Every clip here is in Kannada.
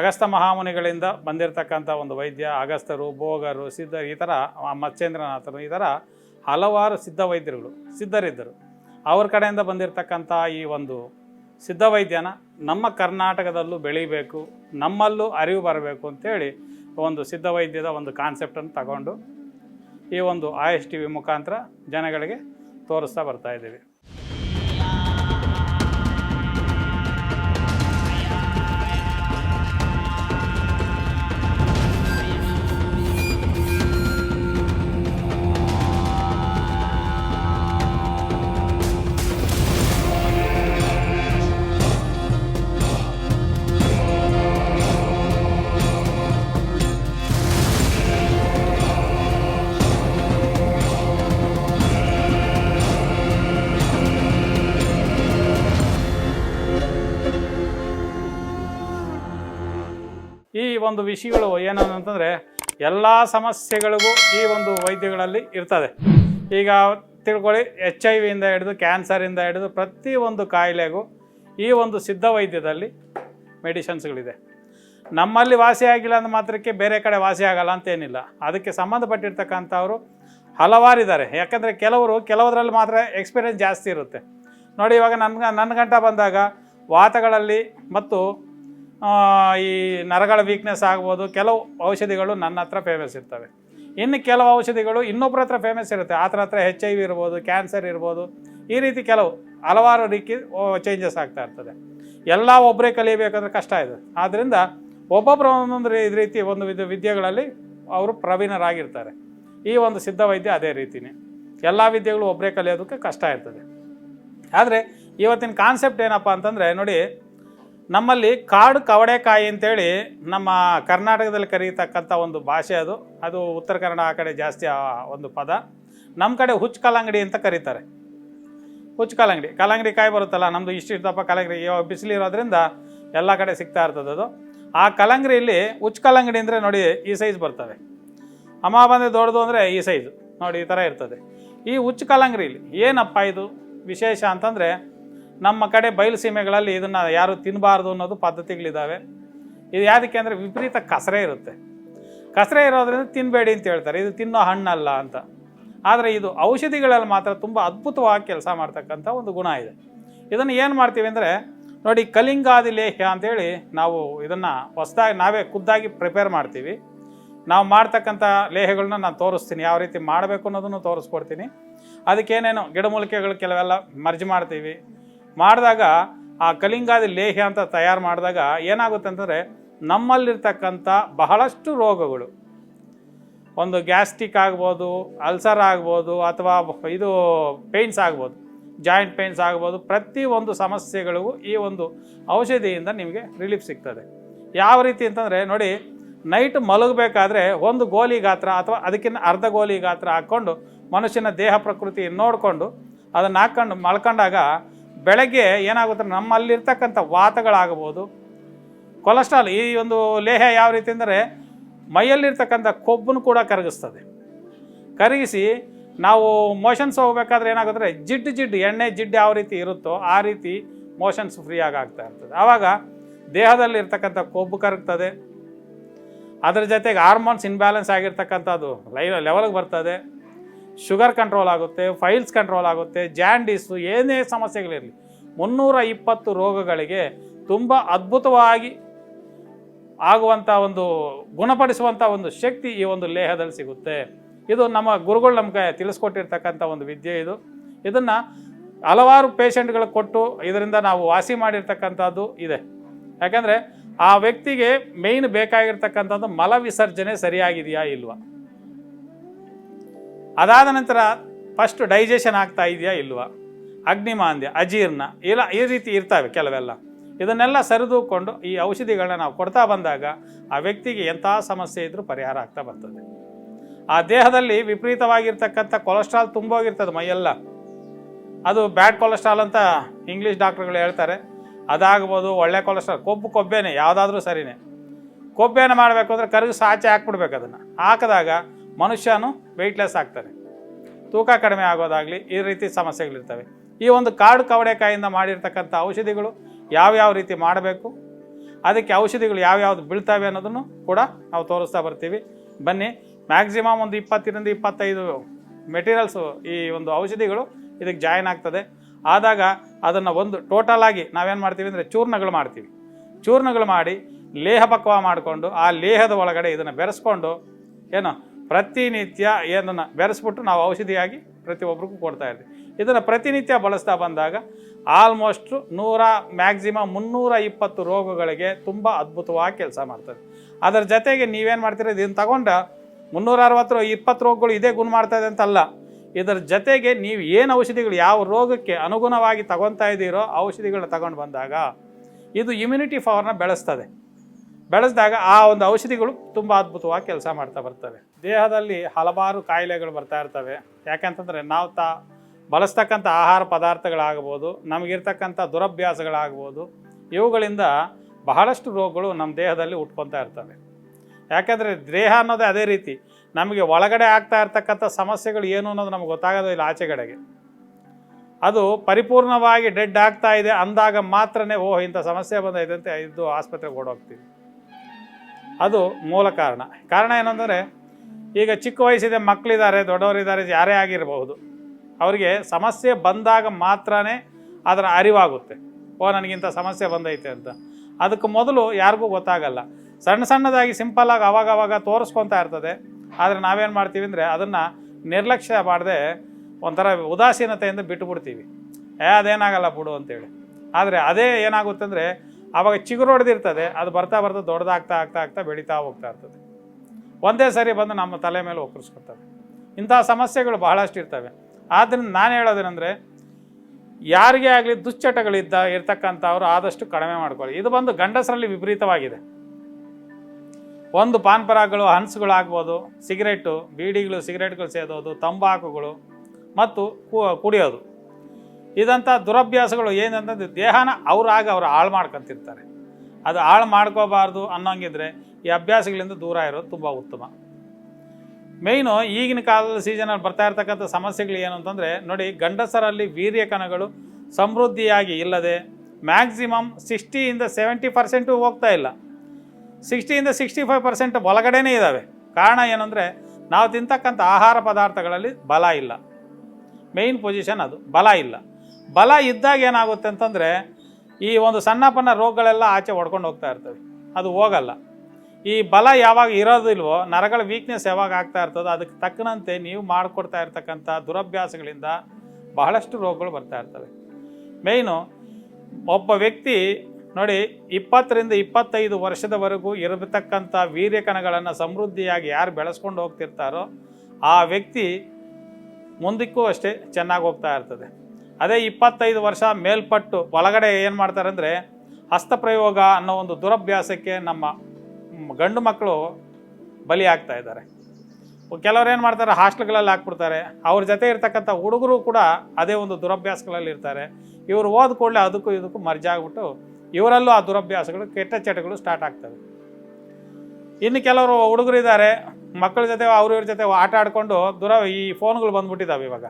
ಅಗಸ್ತ ಮಹಾಮುನಿಗಳಿಂದ ಬಂದಿರತಕ್ಕಂಥ ಒಂದು ವೈದ್ಯ, ಅಗಸ್ತರು, ಭೋಗರು, ಸಿದ್ಧರು ಈ ಥರ ಮತ್ಸೇಂದ್ರನಾಥರು ಈ ಥರ ಹಲವಾರು ಸಿದ್ಧ ವೈದ್ಯರುಗಳು ಸಿದ್ಧರಿದ್ದರು. ಅವ್ರ ಕಡೆಯಿಂದ ಬಂದಿರತಕ್ಕಂಥ ಈ ಒಂದು ಸಿದ್ಧ ವೈದ್ಯನ ನಮ್ಮ ಕರ್ನಾಟಕದಲ್ಲೂ ಬೆಳೀಬೇಕು, ನಮ್ಮಲ್ಲೂ ಅರಿವು ಬರಬೇಕು ಅಂತೇಳಿ ಒಂದು ಸಿದ್ಧ ವೈದ್ಯದ ಒಂದು ಕಾನ್ಸೆಪ್ಟನ್ನು ತಗೊಂಡು ಈ ಒಂದು ಎಸ್ ಟಿ ವಿ ಮುಖಾಂತರ ಜನಗಳಿಗೆ ತೋರಿಸ್ತಾ ಬರ್ತಾ ಒಂದು ವಿಷಯಗಳು ಏನು ಅಂತಂದರೆ ಎಲ್ಲ ಸಮಸ್ಯೆಗಳಿಗೂ ಈ ಒಂದು ವೈದ್ಯಗಳಲ್ಲಿ ಇರ್ತದೆ. ಈಗ ತಿಳ್ಕೊಳ್ಳಿ ಎಚ್ ಐ ವಿಯಿಂದ ಹಿಡಿದು ಕ್ಯಾನ್ಸರಿಂದ ಹಿಡಿದು ಪ್ರತಿಯೊಂದು ಕಾಯಿಲೆಗೂ ಈ ಒಂದು ಸಿದ್ಧ ವೈದ್ಯದಲ್ಲಿ ಮೆಡಿಷನ್ಸ್ಗಳಿದೆ ನಮ್ಮಲ್ಲಿ ವಾಸಿ ಆಗಿಲ್ಲ ಅಂದ ಮಾತ್ರಕ್ಕೆ ಬೇರೆ ಕಡೆ ವಾಸಿ ಆಗಲ್ಲ ಅಂತೇನಿಲ್ಲ ಅದಕ್ಕೆ ಸಂಬಂಧಪಟ್ಟಿರ್ತಕ್ಕಂಥವ್ರು ಹಲವಾರಿದ್ದಾರೆ. ಯಾಕಂದರೆ ಕೆಲವರು ಕೆಲವರಲ್ಲಿ ಮಾತ್ರ ಎಕ್ಸ್ಪೀರಿಯನ್ಸ್ ಜಾಸ್ತಿ ಇರುತ್ತೆ. ನೋಡಿ ಇವಾಗ ನನ್ನ ನನ್ನ ಗಂಟ ಬಂದಾಗ ವಾತಗಳಲ್ಲಿ ಮತ್ತು ಈ ನರಗಳ ವೀಕ್ನೆಸ್ ಆಗ್ಬೋದು, ಕೆಲವು ಔಷಧಿಗಳು ನನ್ನ ಹತ್ರ ಫೇಮಸ್ ಇರ್ತವೆ. ಇನ್ನು ಕೆಲವು ಔಷಧಿಗಳು ಇನ್ನೊಬ್ಬರ ಹತ್ರ ಫೇಮಸ್ ಇರುತ್ತೆ. ಆತರ ಹತ್ರ ಹೆಚ್ ಐ ವಿ ಇರ್ಬೋದು ಕ್ಯಾನ್ಸರ್ ಇರ್ಬೋದು, ಈ ರೀತಿ ಕೆಲವು ಹಲವಾರು ರೀತಿ ಚೇಂಜಸ್ ಆಗ್ತಾ ಇರ್ತದೆ. ಎಲ್ಲ ಒಬ್ಬರೇ ಕಲಿಯಬೇಕಂದ್ರೆ ಕಷ್ಟ ಇದೆ. ಆದ್ದರಿಂದ ಒಬ್ಬೊಬ್ಬರು ಒಂದೊಂದು ರೀತಿ ಒಂದು ವಿಧ, ವಿದ್ಯೆಗಳಲ್ಲಿ ಅವರು ಪ್ರವೀಣರಾಗಿರ್ತಾರೆ. ಈ ಒಂದು ಸಿದ್ಧ ವೈದ್ಯ ಅದೇ ರೀತಿನೇ. ಎಲ್ಲ ವಿದ್ಯೆಗಳು ಒಬ್ಬರೇ ಕಲಿಯೋದಕ್ಕೆ ಕಷ್ಟ ಇರ್ತದೆ. ಆದರೆ ಇವತ್ತಿನ ಕಾನ್ಸೆಪ್ಟ್ ಏನಪ್ಪ ಅಂತಂದರೆ ನೋಡಿ ನಮ್ಮಲ್ಲಿ ಕಾಡು ಕವಡೆಕಾಯಿ ಅಂತೇಳಿ ನಮ್ಮ ಕರ್ನಾಟಕದಲ್ಲಿ ಕರೀತಕ್ಕಂಥ ಒಂದು ಭಾಷೆ ಅದು. ಅದು ಉತ್ತರ ಕನ್ನಡ ಆ ಕಡೆ ಜಾಸ್ತಿ ಒಂದು ಪದ. ನಮ್ಮ ಕಡೆ ಹುಚ್ಚ ಕಲ್ಲಂಗಡಿ ಅಂತ ಕರೀತಾರೆ. ಹುಚ್ಚ ಕಲ್ಲಂಗಡಿ. ಕಲ್ಲಂಗಡಿ ಕಾಯಿ ಬರುತ್ತಲ್ಲ ನಮ್ಮದು ಇಷ್ಟು ಇರ್ತಪ್ಪ ಕಲ್ಲಂಗಡಿ. ಇವಾಗ ಬಿಸಿಲಿರೋದ್ರಿಂದ ಎಲ್ಲ ಕಡೆ ಸಿಗ್ತಾ ಇರ್ತದೆ ಅದು. ಆ ಕಲ್ಲಂಗಡಿಯಲ್ಲಿ ಹುಚ್ಚ ಕಲ್ಲಂಗಡಿ ಅಂದರೆ ನೋಡಿ ಈ ಸೈಜ್ ಬರ್ತವೆ ಅಮ್ಮ ಬಂದೆ ದೊಡ್ಡದು ಅಂದರೆ ಈ ಸೈಜು ನೋಡಿ ಈ ಥರ ಇರ್ತದೆ. ಈ ಹುಚ್ಚು ಕಲ್ಲಂಗಡಿಲಿ ಏನಪ್ಪ ಇದು ವಿಶೇಷ ಅಂತಂದರೆ ನಮ್ಮ ಕಡೆ ಬಯಲು ಸೀಮೆಗಳಲ್ಲಿ ಇದನ್ನು ಯಾರು ತಿನ್ನಬಾರ್ದು ಅನ್ನೋದು ಪದ್ಧತಿಗಳಿದ್ದಾವೆ ಇದು ಯಾವುದಕ್ಕೆ ಅಂದರೆ ವಿಪರೀತ ಕಸರೆ ಇರುತ್ತೆ. ಕಸರೆ ಇರೋದ್ರಿಂದ ತಿನ್ನಬೇಡಿ ಅಂತ ಹೇಳ್ತಾರೆ. ಇದು ತಿನ್ನೋ ಹಣ್ಣಲ್ಲ ಅಂತ. ಆದರೆ ಇದು ಔಷಧಿಗಳಲ್ಲಿ ಮಾತ್ರ ತುಂಬ ಅದ್ಭುತವಾಗಿ ಕೆಲಸ ಮಾಡ್ತಕ್ಕಂಥ ಒಂದು ಗುಣ ಇದೆ. ಇದನ್ನು ಏನು ಮಾಡ್ತೀವಿ ಅಂದರೆ ನೋಡಿ ಕಲಿಂಗಾದಿ ಲೇಹ್ಯ ಅಂತೇಳಿ ನಾವು ಇದನ್ನು ಹೊಸದಾಗಿ ನಾವೇ ಖುದ್ದಾಗಿ ಪ್ರಿಪೇರ್ ಮಾಡ್ತೀವಿ. ನಾವು ಮಾಡ್ತಕ್ಕಂಥ ಲೇಹಗಳನ್ನ ನಾನು ತೋರಿಸ್ತೀನಿ. ಯಾವ ರೀತಿ ಮಾಡಬೇಕು ಅನ್ನೋದನ್ನು ತೋರಿಸ್ಕೊಡ್ತೀನಿ. ಅದಕ್ಕೇನೇನು ಗಿಡಮೂಲಿಕೆಗಳು ಕೆಲವೆಲ್ಲ ಮರ್ಜ್ ಮಾಡ್ತೀವಿ. ಮಾಡಿದಾಗ ಆ ಕಲಿಂಗಾದಿ ಲೇಹ್ಯ ಅಂತ ತಯಾರು ಮಾಡಿದಾಗ ಏನಾಗುತ್ತೆ ಅಂತಂದರೆ ನಮ್ಮಲ್ಲಿರ್ತಕ್ಕಂಥ ಬಹಳಷ್ಟು ರೋಗಗಳು. ಒಂದು ಗ್ಯಾಸ್ಟ್ರಿಕ್ ಆಗ್ಬೋದು, ಅಲ್ಸರ್ ಆಗ್ಬೋದು, ಅಥವಾ ಇದು ಪೇಯ್ನ್ಸ್ ಆಗ್ಬೋದು, ಜಾಯಿಂಟ್ ಪೇಯ್ನ್ಸ್ ಆಗ್ಬೋದು, ಪ್ರತಿ ಒಂದು ಸಮಸ್ಯೆಗಳಿಗೂ ಈ ಒಂದು ಔಷಧಿಯಿಂದ ನಿಮಗೆ ರಿಲೀಫ್ ಸಿಗ್ತದೆ. ಯಾವ ರೀತಿ ಅಂತಂದರೆ ನೋಡಿ, ನೈಟ್ ಮಲಗಬೇಕಾದ್ರೆ ಒಂದು ಗೋಲಿ ಗಾತ್ರ ಅಥವಾ ಅದಕ್ಕಿಂತ ಅರ್ಧ ಗೋಲಿ ಗಾತ್ರ ಹಾಕ್ಕೊಂಡು ಮನುಷ್ಯನ ದೇಹ ಪ್ರಕೃತಿ ನೋಡಿಕೊಂಡು ಅದನ್ನು ಹಾಕ್ಕೊಂಡು ಮಲ್ಕೊಂಡಾಗ ಬೆಳಗ್ಗೆ ಏನಾಗುತ್ತೆ? ನಮ್ಮಲ್ಲಿರ್ತಕ್ಕಂಥ ವಾತಗಳಾಗಬಹುದು. ಕೊಲೆಸ್ಟ್ರಾಲ್ ಈ ಒಂದು ಲೇಹ ಯಾವ ರೀತಿ ಅಂದರೆ ಮೈಯಲ್ಲಿರ್ತಕ್ಕಂಥ ಕೊಬ್ಬನ್ನು ಕೂಡ ಕರಗಿಸ್ತದೆ. ಕರಗಿಸಿ ನಾವು ಮೋಷನ್ಸ್ ಹೋಗ್ಬೇಕಾದ್ರೆ ಏನಾಗುತ್ತೆ ಜಿಡ್ಡು ಜಿಡ್ಡು ಎಣ್ಣೆ ಜಿಡ್ಡು ಯಾವ ರೀತಿ ಇರುತ್ತೋ ಆ ರೀತಿ ಮೋಷನ್ಸ್ ಫ್ರೀಯಾಗಿ ಆಗ್ತಾ ಇರ್ತದೆ. ಆವಾಗ ದೇಹದಲ್ಲಿರ್ತಕ್ಕಂಥ ಕೊಬ್ಬು ಕರಗ್ತದೆ. ಅದರ ಜೊತೆಗೆ ಹಾರ್ಮೋನ್ಸ್ ಇನ್ಬ್ಯಾಲೆನ್ಸ್ ಆಗಿರ್ತಕ್ಕಂಥದ್ದು ಲೈ ಲೆವೆಲ್ಗೆ ಬರ್ತದೆ. ಶುಗರ್ ಕಂಟ್ರೋಲ್ ಆಗುತ್ತೆ, ಫೈಲ್ಸ್ ಕಂಟ್ರೋಲ್ ಆಗುತ್ತೆ, ಜಾಂಡೀಸು, ಏನೇ ಸಮಸ್ಯೆಗಳಿರಲಿ ಮುನ್ನೂರ ಇಪ್ಪತ್ತು ರೋಗಗಳಿಗೆ ತುಂಬ ಅದ್ಭುತವಾಗಿ ಆಗುವಂಥ ಒಂದು ಗುಣಪಡಿಸುವಂಥ ಒಂದು ಶಕ್ತಿ ಈ ಒಂದು ಲೇಹದಲ್ಲಿ ಸಿಗುತ್ತೆ. ಇದು ನಮ್ಮ ಗುರುಗಳು ನಮಗೆ ತಿಳಿಸ್ಕೊಟ್ಟಿರ್ತಕ್ಕಂಥ ಒಂದು ವಿದ್ಯೆ ಇದು. ಇದನ್ನು ಹಲವಾರು ಪೇಷಂಟ್ಗಳಿಗೆ ಕೊಟ್ಟು ಇದರಿಂದ ನಾವು ವಾಸಿ ಮಾಡಿರ್ತಕ್ಕಂಥದ್ದು ಇದೆ. ಯಾಕಂದರೆ ಆ ವ್ಯಕ್ತಿಗೆ ಮೇಯ್ನ್ ಬೇಕಾಗಿರ್ತಕ್ಕಂಥದ್ದು ಮಲ ವಿಸರ್ಜನೆ ಸರಿಯಾಗಿದೆಯಾ ಇಲ್ವಾ? ಅದಾದ ನಂತರ ಫಸ್ಟ್ ಡೈಜೆಷನ್ ಆಗ್ತಾ ಇದೆಯಾ ಇಲ್ವಾ? ಅಗ್ನಿಮಾಂದ್ಯ, ಅಜೀರ್ಣ ಇಲ್ಲ ಈ ರೀತಿ ಇರ್ತವೆ ಕೆಲವೆಲ್ಲ. ಇದನ್ನೆಲ್ಲ ಸರಿದುಕೊಂಡು ಈ ಔಷಧಿಗಳನ್ನ ನಾವು ಕೊಡ್ತಾ ಬಂದಾಗ ಆ ವ್ಯಕ್ತಿಗೆ ಎಂಥ ಸಮಸ್ಯೆ ಇದ್ದರೂ ಪರಿಹಾರ ಆಗ್ತಾ ಬರ್ತದೆ. ಆ ದೇಹದಲ್ಲಿ ವಿಪರೀತವಾಗಿರ್ತಕ್ಕಂಥ ಕೊಲೆಸ್ಟ್ರಾಲ್ ತುಂಬೋಗಿರ್ತದೆ ಮೈಯೆಲ್ಲ. ಅದು ಬ್ಯಾಡ್ ಕೊಲೆಸ್ಟ್ರಾಲ್ ಅಂತ ಇಂಗ್ಲೀಷ್ ಡಾಕ್ಟ್ರುಗಳು ಹೇಳ್ತಾರೆ. ಅದಾಗ್ಬೋದು ಒಳ್ಳೆ ಕೊಲೆಸ್ಟ್ರಾಲ್ ಕೊಬ್ಬು ಕೊಬ್ಬೇನೆ, ಯಾವುದಾದ್ರೂ ಸರಿನೇ. ಕೊಬ್ಬೇನ ಮಾಡಬೇಕು ಅಂದರೆ ಕರಗಿಸಿ ಆಚೆ ಹಾಕ್ಬಿಡ್ಬೇಕು ಅದನ್ನು. ಹಾಕಿದಾಗ ಮನುಷ್ಯನು ವೆಯ್ಟ್ಲೆಸ್ ಆಗ್ತಾನೆ ತೂಕ ಕಡಿಮೆ ಆಗೋದಾಗಲಿ ಈ ರೀತಿ ಸಮಸ್ಯೆಗಳಿರ್ತವೆ. ಈ ಒಂದು ಕಾಡು ಕವಡೆಕಾಯಿಂದ ಮಾಡಿರ್ತಕ್ಕಂಥ ಔಷಧಿಗಳು ಯಾವ್ಯಾವ ರೀತಿ ಮಾಡಬೇಕು, ಅದಕ್ಕೆ ಔಷಧಿಗಳು ಯಾವ್ಯಾವ್ದು ಬೀಳ್ತವೆ ಅನ್ನೋದನ್ನು ಕೂಡ ನಾವು ತೋರಿಸ್ತಾ ಬರ್ತೀವಿ. ಬನ್ನಿ ಮ್ಯಾಕ್ಸಿಮಮ್ ಒಂದು ಇಪ್ಪತ್ತರಿಂದ ಇಪ್ಪತ್ತೈದು ಮೆಟೀರಿಯಲ್ಸು ಈ ಒಂದು ಔಷಧಿಗಳು ಇದಕ್ಕೆ ಜಾಯಿನ್ ಆಗ್ತದೆ. ಆದಾಗ ಅದನ್ನು ಒಂದು ಟೋಟಲ್ ಆಗಿ ನಾವೇನು ಮಾಡ್ತೀವಿ ಅಂದರೆ ಚೂರ್ಣಗಳು ಮಾಡ್ತೀವಿ. ಚೂರ್ಣಗಳು ಮಾಡಿ ಲೇಹ ಪಕ್ವ ಮಾಡಿಕೊಂಡು ಆ ಲೇಹದ ಒಳಗಡೆ ಇದನ್ನು ಬೆರೆಸ್ಕೊಂಡು, ಏನು ಪ್ರತಿನಿತ್ಯ ಏನನ್ನು ಬೆರೆಸ್ಬಿಟ್ಟು ನಾವು ಔಷಧಿಯಾಗಿ ಪ್ರತಿಯೊಬ್ಬರಿಗೂ ಕೊಡ್ತಾ ಇರ್ತೀವಿ. ಇದನ್ನು ಪ್ರತಿನಿತ್ಯ ಬಳಸ್ತಾ ಬಂದಾಗ ಆಲ್ಮೋಸ್ಟು ನೂರ ಮ್ಯಾಕ್ಸಿಮಮ್ ಮುನ್ನೂರ ಇಪ್ಪತ್ತು ರೋಗಗಳಿಗೆ ತುಂಬ ಅದ್ಭುತವಾಗಿ ಕೆಲಸ ಮಾಡ್ತದೆ. ಅದರ ಜೊತೆಗೆ ನೀವೇನು ಮಾಡ್ತೀರಿ, ಇದನ್ನು ತಗೊಂಡು ಮುನ್ನೂರ ಅರವತ್ತು ಇಪ್ಪತ್ತು ರೋಗಗಳು ಇದೇ ಗುಣ ಮಾಡ್ತಾ ಇದೆ ಅಂತಲ್ಲ. ಇದರ ಜೊತೆಗೆ ನೀವು ಏನು ಔಷಧಿಗಳು ಯಾವ ರೋಗಕ್ಕೆ ಅನುಗುಣವಾಗಿ ತಗೊತಾ ಇದ್ದೀರೋ ಔಷಧಿಗಳನ್ನ ತಗೊಂಡು ಬಂದಾಗ ಇದು ಇಮ್ಯುನಿಟಿ ಪವರ್ನ ಬೆಳೆಸ್ತದೆ. ಬೆಳೆಸಿದಾಗ ಆ ಒಂದು ಔಷಧಿಗಳು ತುಂಬ ಅದ್ಭುತವಾಗಿ ಕೆಲಸ ಮಾಡ್ತಾ ಬರ್ತವೆ. ದೇಹದಲ್ಲಿ ಹಲವಾರು ಕಾಯಿಲೆಗಳು ಬರ್ತಾ ಇರ್ತವೆ. ಯಾಕಂತಂದರೆ ನಾವು ತಾ ಬಳಸ್ತಕ್ಕಂಥ ಆಹಾರ ಪದಾರ್ಥಗಳಾಗ್ಬೋದು, ನಮಗಿರ್ತಕ್ಕಂಥ ದುರಭ್ಯಾಸಗಳಾಗ್ಬೋದು, ಇವುಗಳಿಂದ ಬಹಳಷ್ಟು ರೋಗಗಳು ನಮ್ಮ ದೇಹದಲ್ಲಿ ಉಟ್ಕೊತಾ ಇರ್ತವೆ. ಯಾಕಂದರೆ ದೇಹ ಅನ್ನೋದೇ ಅದೇ ರೀತಿ. ನಮಗೆ ಒಳಗಡೆ ಆಗ್ತಾ ಇರ್ತಕ್ಕಂಥ ಸಮಸ್ಯೆಗಳು ಏನು ಅನ್ನೋದು ನಮ್ಗೆ ಗೊತ್ತಾಗೋದಿಲ್ಲ ಆಚೆಗಡೆಗೆ. ಅದು ಪರಿಪೂರ್ಣವಾಗಿ ಡೆಡ್ ಆಗ್ತಾ ಇದೆ ಅಂದಾಗ ಮಾತ್ರನೇ ಓಹ್ ಇಂಥ ಸಮಸ್ಯೆ ಬಂದೈತೆ ಅಂತ ಇದು ಆಸ್ಪತ್ರೆಗೆ ಓಡೋಗ್ತೀವಿ. ಅದು ಮೂಲ ಕಾರಣ. ಕಾರಣ ಏನಂದರೆ, ಈಗ ಚಿಕ್ಕ ವಯಸ್ಸಿದೆ, ಮಕ್ಕಳಿದ್ದಾರೆ, ದೊಡ್ಡವರಿದ್ದಾರೆ, ಯಾರೇ ಆಗಿರಬಹುದು, ಅವರಿಗೆ ಸಮಸ್ಯೆ ಬಂದಾಗ ಮಾತ್ರ ಅದರ ಅರಿವಾಗುತ್ತೆ. ಓ, ನನಗಿಂತ ಸಮಸ್ಯೆ ಬಂದೈತೆ ಅಂತ. ಅದಕ್ಕೆ ಮೊದಲು ಯಾರಿಗೂ ಗೊತ್ತಾಗಲ್ಲ. ಸಣ್ಣ ಸಣ್ಣದಾಗಿ ಸಿಂಪಲ್ಲಾಗಿ ಅವಾಗವಾಗ ಅವಾಗ ತೋರಿಸ್ಕೊತಾ ಇರ್ತದೆ. ಆದರೆ ನಾವೇನು ಮಾಡ್ತೀವಿ ಅಂದರೆ, ಅದನ್ನು ನಿರ್ಲಕ್ಷ್ಯ ಮಾಡದೆ ಒಂಥರ ಉದಾಸೀನತೆಯಿಂದ ಬಿಟ್ಟುಬಿಡ್ತೀವಿ ಏ, ಅದೇನಾಗಲ್ಲ ಬಿಡು ಅಂತೇಳಿ. ಆದರೆ ಅದೇ ಏನಾಗುತ್ತೆ ಅಂದರೆ ಆವಾಗ ಚಿಗುರು ಹೊಡೆದಿರ್ತದೆ, ಅದು ಬರ್ತಾ ಬರ್ತಾ ದೊಡ್ಡದಾಗ್ತಾ ಆಗ್ತಾ ಆಗ್ತಾ ಬೆಳೀತಾ ಹೋಗ್ತಾ ಇರ್ತದೆ. ಒಂದೇ ಸರಿ ಬಂದು ನಮ್ಮ ತಲೆ ಮೇಲೆ ಒಕ್ಕರಿಸ್ಕೊತವೆ ಇಂಥ ಸಮಸ್ಯೆಗಳು ಬಹಳಷ್ಟು ಇರ್ತವೆ. ಆದ್ದರಿಂದ ನಾನು ಹೇಳೋದೇನೆಂದರೆ, ಯಾರಿಗೆ ಆಗಲಿ ದುಶ್ಚಟಗಳಿದ್ದ ಇರ್ತಕ್ಕಂಥವ್ರು ಆದಷ್ಟು ಕಡಿಮೆ ಮಾಡ್ಕೊಳ್ಳಿ. ಇದು ಬಂದು ಗಂಡಸರಲ್ಲಿ ವಿಪರೀತವಾಗಿದೆ. ಒಂದು ಪಾನ್ಪರಾಗಳು, ಹನ್ಸ್ಗಳಾಗ್ಬೋದು, ಸಿಗರೇಟು, ಬೀಡಿಗಳು, ಸಿಗರೇಟ್ಗಳು ಸೇದೋದು, ತಂಬಾಕುಗಳು, ಮತ್ತು ಕುಡಿಯೋದು. ಇದಂಥ ದುರಭ್ಯಾಸಗಳು ಏನಂತಂದ್ರೆ ದೇಹನ ಅವರಾಗಿ ಅವ್ರು ಹಾಳು ಮಾಡ್ಕೊತಿರ್ತಾರೆ. ಅದು ಹಾಳು ಮಾಡ್ಕೋಬಾರ್ದು ಅನ್ನೋಂಗಿದ್ರೆ ಈ ಅಭ್ಯಾಸಗಳಿಂದ ದೂರ ಇರೋದು ತುಂಬ ಉತ್ತಮ. ಮೇಯ್ನು ಈಗಿನ ಕಾಲದ ಸೀಸನಲ್ಲಿ ಬರ್ತಾ ಇರ್ತಕ್ಕಂಥ ಸಮಸ್ಯೆಗಳು ಏನು ಅಂತಂದರೆ, ನೋಡಿ ಗಂಡಸರಲ್ಲಿ ವೀರ್ಯ ಕಣಗಳು ಸಮೃದ್ಧಿಯಾಗಿ ಇಲ್ಲದೆ ಮ್ಯಾಕ್ಸಿಮಮ್ ಸಿಕ್ಸ್ಟಿಯಿಂದ ಸೆವೆಂಟಿ ಪರ್ಸೆಂಟು ಹೋಗ್ತಾ ಇಲ್ಲ. ಸಿಕ್ಸ್ಟಿಯಿಂದ ಸಿಕ್ಸ್ಟಿ ಫೈವ್ ಪರ್ಸೆಂಟ್ ಒಳಗಡೆನೇ ಇದ್ದಾವೆ ಕಾರಣ ಏನಂದರೆ, ನಾವು ತಿಂತಕ್ಕಂಥ ಆಹಾರ ಪದಾರ್ಥಗಳಲ್ಲಿ ಬಲ ಇಲ್ಲ. ಮೇಯ್ನ್ ಪೊಸಿಷನ್ ಅದು, ಬಲ ಇಲ್ಲ. ಬಲ ಇದ್ದಾಗ ಏನಾಗುತ್ತೆ ಅಂತಂದರೆ ಈ ಒಂದು ಸಣ್ಣ ಪಣ್ಣ ರೋಗಗಳೆಲ್ಲ ಆಚೆ ಹೊಡ್ಕೊಂಡು ಹೋಗ್ತಾ ಇರ್ತವೆ. ಅದು ಹೋಗಲ್ಲ. ಈ ಬಲ ಯಾವಾಗ ಇರೋದಿಲ್ವೋ, ನರಗಳ ವೀಕ್ನೆಸ್ ಯಾವಾಗ ಆಗ್ತಾ ಇರ್ತದೋ, ಅದಕ್ಕೆ ತಕ್ಕನಂತೆ ನೀವು ಮಾಡಿಕೊಡ್ತಾ ಇರ್ತಕ್ಕಂಥ ದುರಭ್ಯಾಸಗಳಿಂದ ಬಹಳಷ್ಟು ರೋಗಗಳು ಬರ್ತಾ ಇರ್ತವೆ. ಮೇಯ್ನು ಒಬ್ಬ ವ್ಯಕ್ತಿ ನೋಡಿ ಇಪ್ಪತ್ತರಿಂದ ಇಪ್ಪತ್ತೈದು ವರ್ಷದವರೆಗೂ ಇರತಕ್ಕಂಥ ವೀರ್ಯಕಣಗಳನ್ನು ಸಮೃದ್ಧಿಯಾಗಿ ಯಾರು ಬೆಳೆಸ್ಕೊಂಡು ಹೋಗ್ತಿರ್ತಾರೋ, ಆ ವ್ಯಕ್ತಿ ಮುಂದಕ್ಕೂ ಅಷ್ಟೇ ಚೆನ್ನಾಗಿ ಹೋಗ್ತಾ ಇರ್ತದೆ. ಅದೇ ಇಪ್ಪತ್ತೈದು ವರ್ಷ ಮೇಲ್ಪಟ್ಟು ಒಳಗಡೆ ಏನು ಮಾಡ್ತಾರೆ ಅಂದರೆ ಹಸ್ತಪ್ರಯೋಗ ಅನ್ನೋ ಒಂದು ದುರಭ್ಯಾಸಕ್ಕೆ ನಮ್ಮ ಗಂಡು ಮಕ್ಕಳು ಬಲಿ ಆಗ್ತಾ ಇದ್ದಾರೆ. ಕೆಲವ್ರು ಏನು ಮಾಡ್ತಾರೆ, ಹಾಸ್ಟೆಲ್ಗಳಲ್ಲಿ ಹಾಕ್ಬಿಡ್ತಾರೆ. ಅವ್ರ ಜೊತೆ ಇರ್ತಕ್ಕಂಥ ಹುಡುಗರು ಕೂಡ ಅದೇ ಒಂದು ದುರಭ್ಯಾಸಗಳಲ್ಲಿ ಇರ್ತಾರೆ. ಇವರು ಓದ್ ಕೂಡಲೇ ಅದಕ್ಕೂ ಇದಕ್ಕೂ ಮರ್ಜಾಗ್ಬಿಟ್ಟು ಇವರಲ್ಲೂ ಆ ದುರಭ್ಯಾಸಗಳು, ಕೆಟ್ಟ ಚಟಗಳು ಸ್ಟಾರ್ಟ್ ಆಗ್ತವೆ. ಇನ್ನು ಕೆಲವರು ಹುಡುಗರಿದ್ದಾರೆ, ಮಕ್ಕಳ ಜೊತೆ ಅವ್ರ ಇವ್ರ ಜೊತೆ ಆಟ ಆಡಿಕೊಂಡು ದುರ ಈ ಫೋನ್ಗಳು ಬಂದ್ಬಿಟ್ಟಿದ್ದಾವೆ ಇವಾಗ.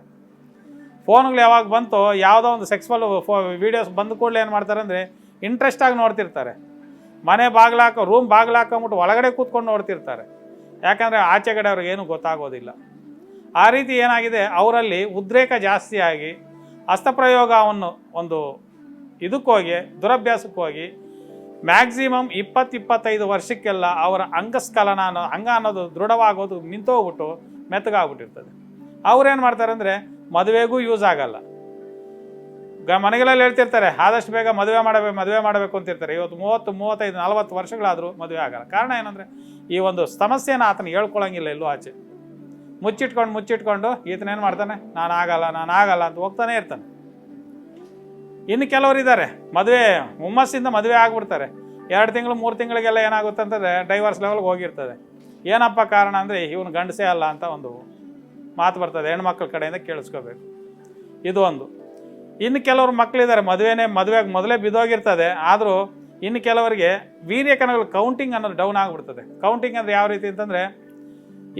ಫೋನ್ಗಳು ಯಾವಾಗ ಬಂತು, ಯಾವುದೋ ಒಂದು ಸೆಕ್ಸ್ವಲ್ ಫೋ ವೀಡಿಯೋಸ್ ಬಂದ ಕೂಡಲೇ ಏನು ಮಾಡ್ತಾರೆ ಅಂದರೆ ಇಂಟ್ರೆಸ್ಟಾಗಿ ನೋಡ್ತಿರ್ತಾರೆ. ಮನೆ ಬಾಗಿಲು ಹಾಕೋ ರೂಮ್ ಬಾಗ್ಲ ಹಾಕೊಂಬಿಟ್ಟು ಒಳಗಡೆ ಕೂತ್ಕೊಂಡು ನೋಡ್ತಿರ್ತಾರೆ. ಯಾಕಂದರೆ ಆಚೆಗಡೆ ಅವ್ರಿಗೆ ಏನೂ ಗೊತ್ತಾಗೋದಿಲ್ಲ. ಆ ರೀತಿ ಏನಾಗಿದೆ, ಅವರಲ್ಲಿ ಉದ್ರೇಕ ಜಾಸ್ತಿಯಾಗಿ ಹಸ್ತಪ್ರಯೋಗವನ್ನು ಒಂದು ಇದಕ್ಕೋಗಿ ದುರಭ್ಯಾಸಕ್ಕೋಗಿ ಮ್ಯಾಕ್ಸಿಮಮ್ ಇಪ್ಪತ್ತು ಇಪ್ಪತ್ತೈದು ವರ್ಷಕ್ಕೆಲ್ಲ ಅವರ ಅಂಗಸ್ಖಲನ ಅನ್ನೋ ಅಂಗ ಅನ್ನೋದು ದೃಢವಾಗೋದು ನಿಂತೋಗ್ಬಿಟ್ಟು ಮೆತ್ತಗಾಗ್ಬಿಟ್ಟಿರ್ತದೆ. ಅವ್ರೇನು ಮಾಡ್ತಾರೆ ಅಂದರೆ ಮದುವೆಗೂ ಯೂಸ್ ಆಗಲ್ಲ. ಗ ಮನೆಗಳಲ್ಲಿ ಹೇಳ್ತಿರ್ತಾರೆ, ಆದಷ್ಟು ಬೇಗ ಮದುವೆ ಮಾಡಬೇಕು ಮದುವೆ ಮಾಡಬೇಕು ಅಂತಿರ್ತಾರೆ. ಇವತ್ತು ಮೂವತ್ತು, ಮೂವತ್ತೈದು, ನಲವತ್ತು ವರ್ಷಗಳಾದರೂ ಮದುವೆ ಆಗಲ್ಲ. ಕಾರಣ ಏನಂದರೆ, ಈ ಒಂದು ಸಮಸ್ಯೆನ ಆತನ ಹೇಳ್ಕೊಳಂಗಿಲ್ಲ ಎಲ್ಲೂ ಆಚೆ. ಮುಚ್ಚಿಟ್ಕೊಂಡು ಮುಚ್ಚಿಟ್ಕೊಂಡು ಈತನೇನು ಮಾಡ್ತಾನೆ? ನಾನು ಆಗಲ್ಲ ನಾನು ಆಗಲ್ಲ ಅಂತ ಹೋಗ್ತಾನೆ ಇರ್ತಾನೆ. ಇನ್ನು ಕೆಲವರು ಇದ್ದಾರೆ. ಮದುವೆ, ಹುಮ್ಮಸ್ಸಿಂದ ಮದುವೆ ಆಗ್ಬಿಡ್ತಾರೆ. ಎರಡು ತಿಂಗಳು, ಮೂರು ತಿಂಗಳಿಗೆಲ್ಲ ಏನಾಗುತ್ತೆ ಅಂತಂದರೆ ಡೈವರ್ಸ್ ಲೆವೆಲ್ಗೆ ಹೋಗಿರ್ತದೆ. ಏನಪ್ಪ ಕಾರಣ ಅಂದರೆ, ಇವನು ಗಂಡಸೇ ಅಲ್ಲ ಅಂತ ಒಂದು ಮಾತು ಬರ್ತದೆ, ಹೆಣ್ಮಕ್ಳ ಕಡೆಯಿಂದ ಕೇಳಿಸ್ಕೋಬೇಕು. ಇದು ಒಂದು. ಇನ್ನು ಕೆಲವರು ಮಕ್ಕಳಿದ್ದಾರೆ ಮದುವೆನೇ ಮದುವೆಗೆ ಮೊದಲೇ ಬಿದ್ದೋಗಿರ್ತದೆ, ಆದರೂ ಇನ್ನು ಕೆಲವರಿಗೆ ವೀರ್ಯಕಣಗಳ ಕೌಂಟಿಂಗ್ ಅನ್ನೋದು ಡೌನ್ ಆಗಿಬಿಡ್ತದೆ. ಕೌಂಟಿಂಗ್ ಅಂದರೆ ಯಾವ ರೀತಿ ಅಂತಂದರೆ,